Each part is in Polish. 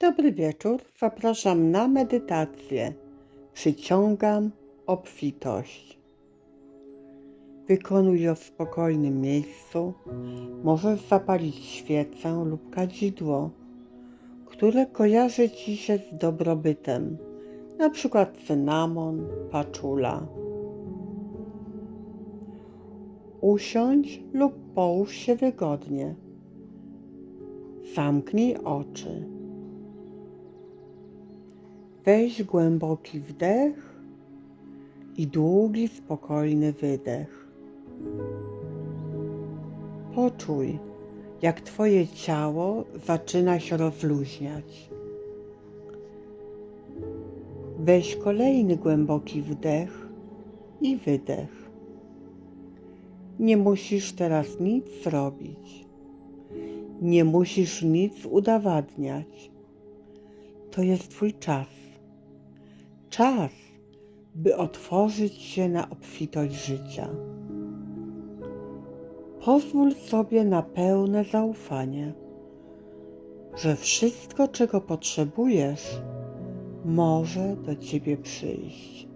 Dobry wieczór. Zapraszam na medytację. Przyciągam obfitość. Wykonuj ją w spokojnym miejscu. Możesz zapalić świecę lub kadzidło, które kojarzy Ci się z dobrobytem, na przykład cynamon, paczula. Usiądź lub połóż się wygodnie. Zamknij oczy. Weź głęboki wdech i długi, spokojny wydech. Poczuj, jak Twoje ciało zaczyna się rozluźniać. Weź kolejny głęboki wdech i wydech. Nie musisz teraz nic zrobić. Nie musisz nic udowadniać. To jest Twój czas. Czas, by otworzyć się na obfitość życia. Pozwól sobie na pełne zaufanie, że wszystko, czego potrzebujesz, może do Ciebie przyjść.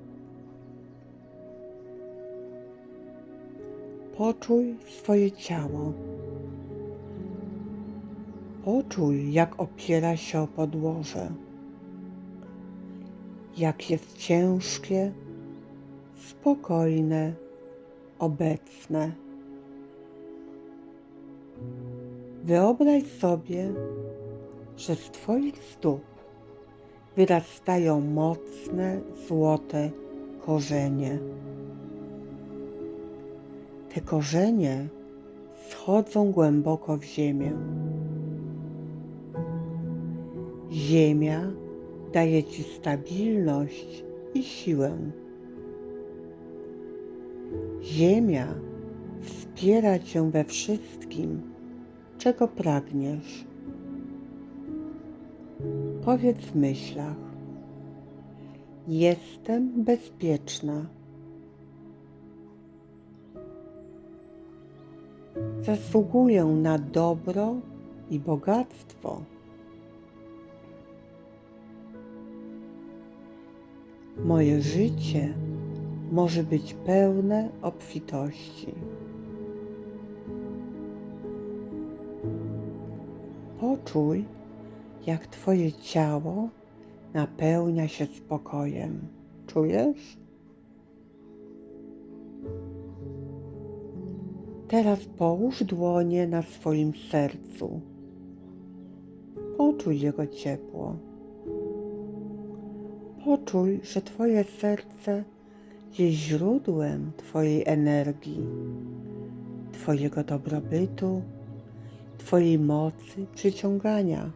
Poczuj swoje ciało. Poczuj, jak opiera się o podłoże, jak jest ciężkie, spokojne, obecne. Wyobraź sobie, że z Twoich stóp wyrastają mocne, złote korzenie. Te korzenie schodzą głęboko w ziemię. Ziemia daje Ci stabilność i siłę. Ziemia wspiera Cię we wszystkim, czego pragniesz. Powiedz w myślach: Jestem bezpieczna. Zasługuję na dobro i bogactwo. Moje życie może być pełne obfitości. Poczuj, jak Twoje ciało napełnia się spokojem. Czujesz? Teraz połóż dłonie na swoim sercu. Poczuj jego ciepło. Poczuj, że Twoje serce jest źródłem Twojej energii, Twojego dobrobytu, Twojej mocy przyciągania.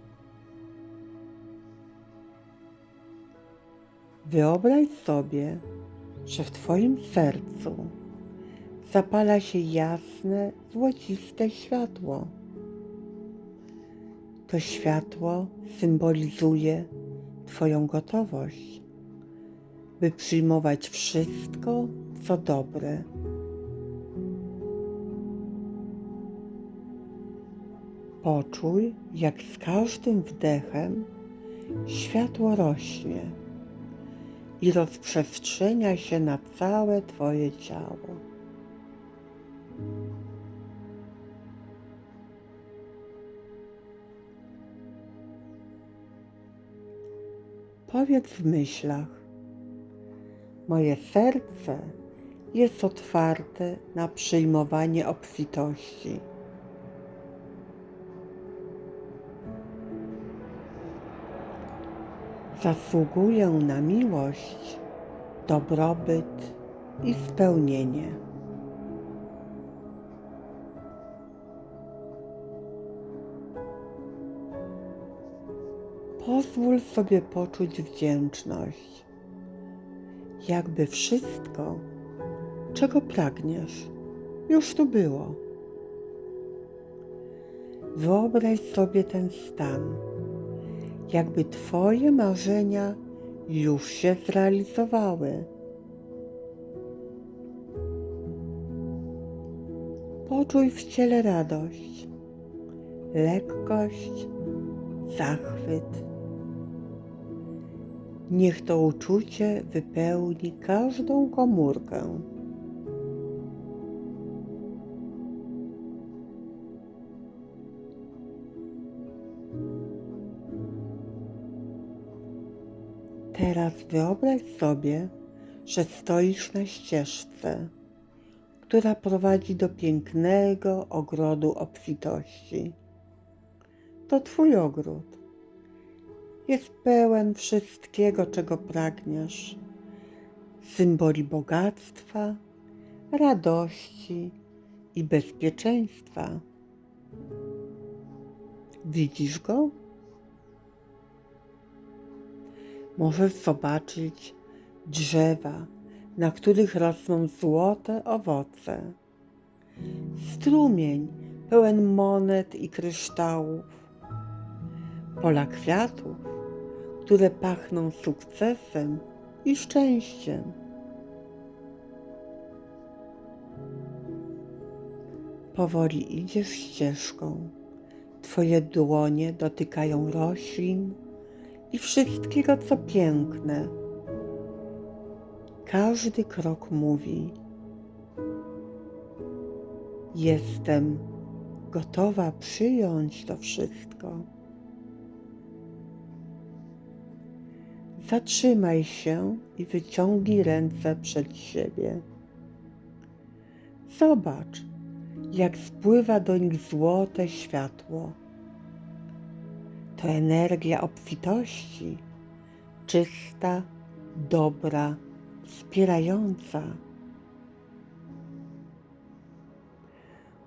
Wyobraź sobie, że w Twoim sercu zapala się jasne, złociste światło. To światło symbolizuje Twoją gotowość, by przyjmować wszystko, co dobre. Poczuj, jak z każdym wdechem światło rośnie i rozprzestrzenia się na całe Twoje ciało. Powiedz w myślach: Moje serce jest otwarte na przyjmowanie obfitości. Zasługuję na miłość, dobrobyt i spełnienie. Pozwól sobie poczuć wdzięczność, jakby wszystko, czego pragniesz, już tu było. Wyobraź sobie ten stan, jakby Twoje marzenia już się zrealizowały. Poczuj w ciele radość, lekkość, zachwyt Niech to uczucie wypełni każdą komórkę. Teraz wyobraź sobie, że stoisz na ścieżce, która prowadzi do pięknego ogrodu obfitości. To Twój ogród. Jest pełen wszystkiego, czego pragniesz. Symboli bogactwa, radości i bezpieczeństwa. Widzisz go? Możesz zobaczyć drzewa, na których rosną złote owoce, strumień pełen monet i kryształów, pola kwiatów, które pachną sukcesem i szczęściem. Powoli idziesz ścieżką. Twoje dłonie dotykają roślin i wszystkiego, co piękne. Każdy krok mówi: Jestem gotowa przyjąć to wszystko. Zatrzymaj się i wyciągnij ręce przed siebie. Zobacz, jak spływa do nich złote światło. To energia obfitości, czysta, dobra, wspierająca.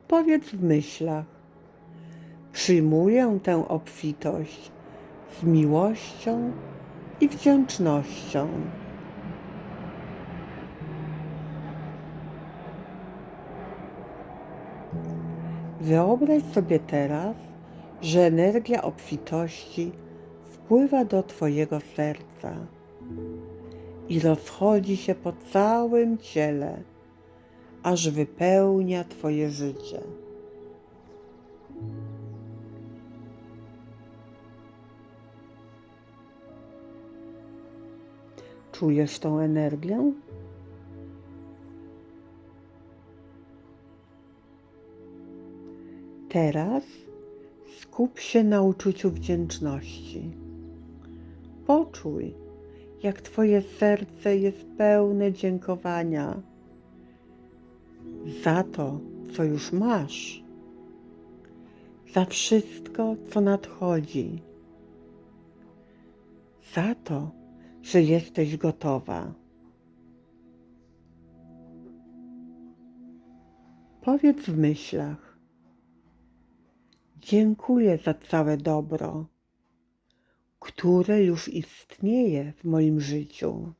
Powiedz w myślach: Przyjmuję tę obfitość z miłością i wdzięcznością. Wyobraź sobie teraz, że energia obfitości wpływa do Twojego serca i rozchodzi się po całym ciele, aż wypełnia Twoje życie. Czujesz tą energię? Teraz skup się na uczuciu wdzięczności. Poczuj, jak Twoje serce jest pełne dziękowania za to, co już masz, za wszystko, co nadchodzi, za to, że jesteś gotowa. Powiedz w myślach: Dziękuję za całe dobro, które już istnieje w moim życiu.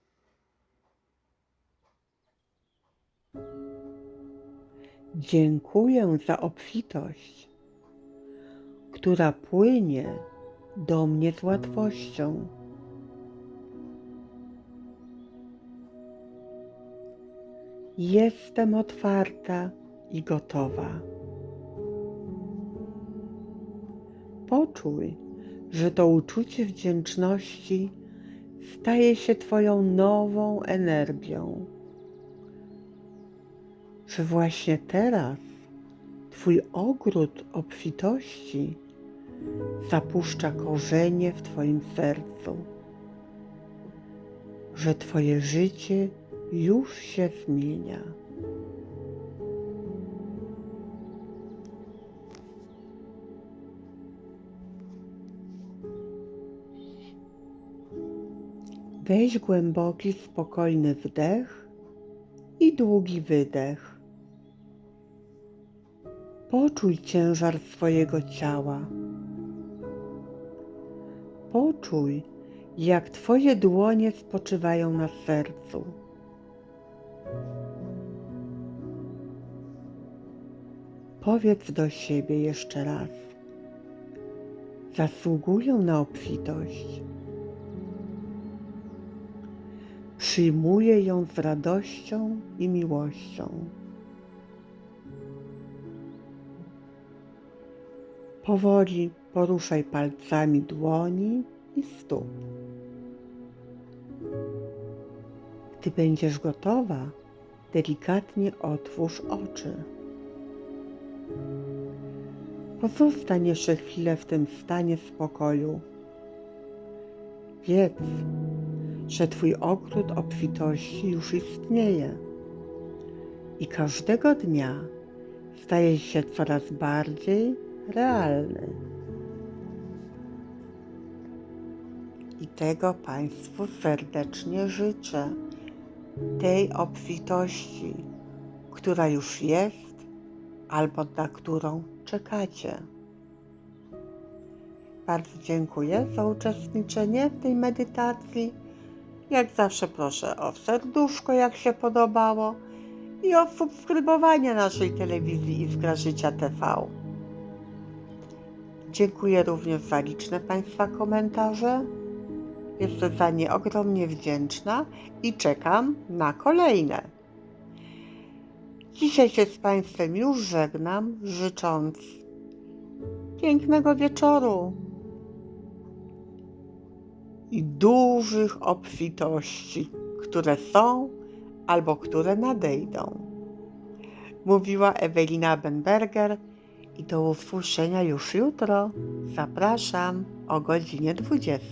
Dziękuję za obfitość, która płynie do mnie z łatwością. Jestem otwarta i gotowa. Poczuj, że to uczucie wdzięczności staje się Twoją nową energią. Że właśnie teraz Twój ogród obfitości zapuszcza korzenie w Twoim sercu. Że Twoje życie już się zmienia. Weź głęboki, spokojny wdech i długi wydech. Poczuj ciężar swojego ciała. Poczuj, jak Twoje dłonie spoczywają na sercu. Powiedz do siebie jeszcze raz. Zasługuję na obfitość. Przyjmuję ją z radością i miłością. Powoli poruszaj palcami dłoni i stóp. Gdy będziesz gotowa, delikatnie otwórz oczy. Pozostań jeszcze chwilę w tym stanie spokoju. Wiedz, że Twój ogród obfitości już istnieje i każdego dnia staje się coraz bardziej realny. I tego Państwu serdecznie życzę. Tej obfitości, która już jest albo na którą czekacie. Bardzo dziękuję za uczestniczenie w tej medytacji. Jak zawsze proszę o serduszko, jak się podobało i o subskrybowanie naszej telewizji Iskra Życia TV. Dziękuję również za liczne Państwa komentarze. Jestem za nie ogromnie wdzięczna i czekam na kolejne. Dzisiaj się z Państwem już żegnam, życząc pięknego wieczoru i dużych obfitości, które są albo które nadejdą. Mówiła Ewelina Benberger i do usłyszenia już jutro. Zapraszam o godzinie 20.